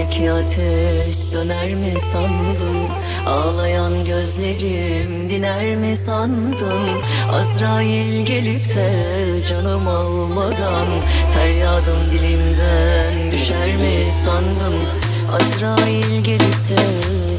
Kalbimdeki ateş söner mi sandın? Ağlayan gözlerim diner mi sandın? Azrail gelip de canım almadan Feryadım dilimden düşer mi sandın? Azrail gelip de